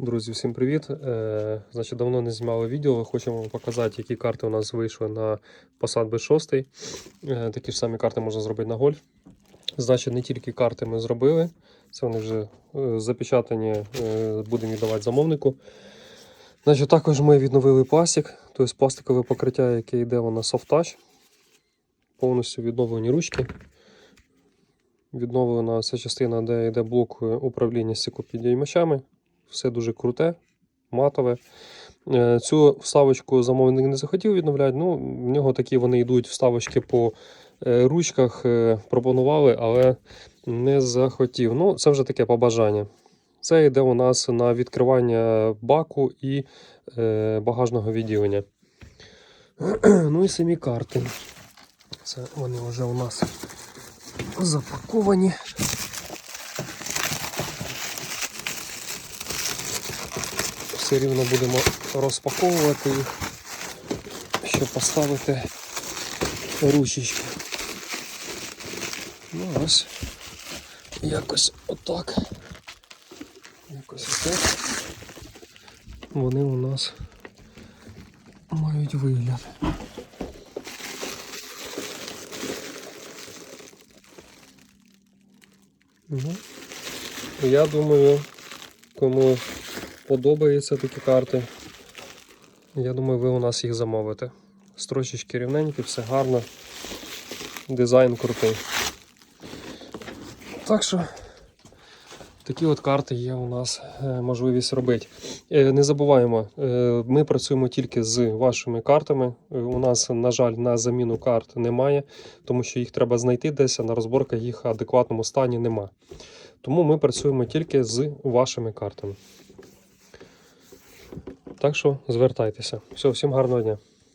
Друзі, всім привіт! Е, значить, давно не знімали відео. Хочемо вам показати, які карти у нас вийшли на Passat B6. Е, такі ж самі карти можна зробити на гольф. Значить, не тільки карти ми зробили, це вони вже е, запечатані, е, будемо віддавати замовнику. Значить, також ми відновили пластик, тобто пластикове покриття, яке йде Soft Touch. Повністю відновлені ручки. Відновлена ця частина, де йде блок управління стікопідіймачами. Все дуже круте, матове. Е, Цю вставочку замовник не захотів відновляти. Ну, в нього такі вони йдуть вставочки по е, ручках, е, пропонували, але не захотів. Ну, це вже таке побажання. Це йде у нас на відкривання баку і багажного відділення. ну і самі карти. Це вони вже у нас запаковані. Все рівно будемо розпаковувати їх, щоб поставити ручечки. Ну ось якось отак. Якось отак. Вони у нас мають вигляд. Ну, я думаю, кому подобаються такі карти, я думаю, ви у нас їх замовите. Строчечки рівненькі, все гарно. Дизайн крутий. Так що такі от карти є у нас е, можливість робити. Е, Не забуваємо, е, ми працюємо тільки з вашими картами. У нас, на жаль, на заміну карт немає, тому що їх треба знайти десь, а на розборках їх в адекватному стані нема. Тому ми працюємо тільки з вашими картами. Так що звертайтеся. Все, всім гарного дня.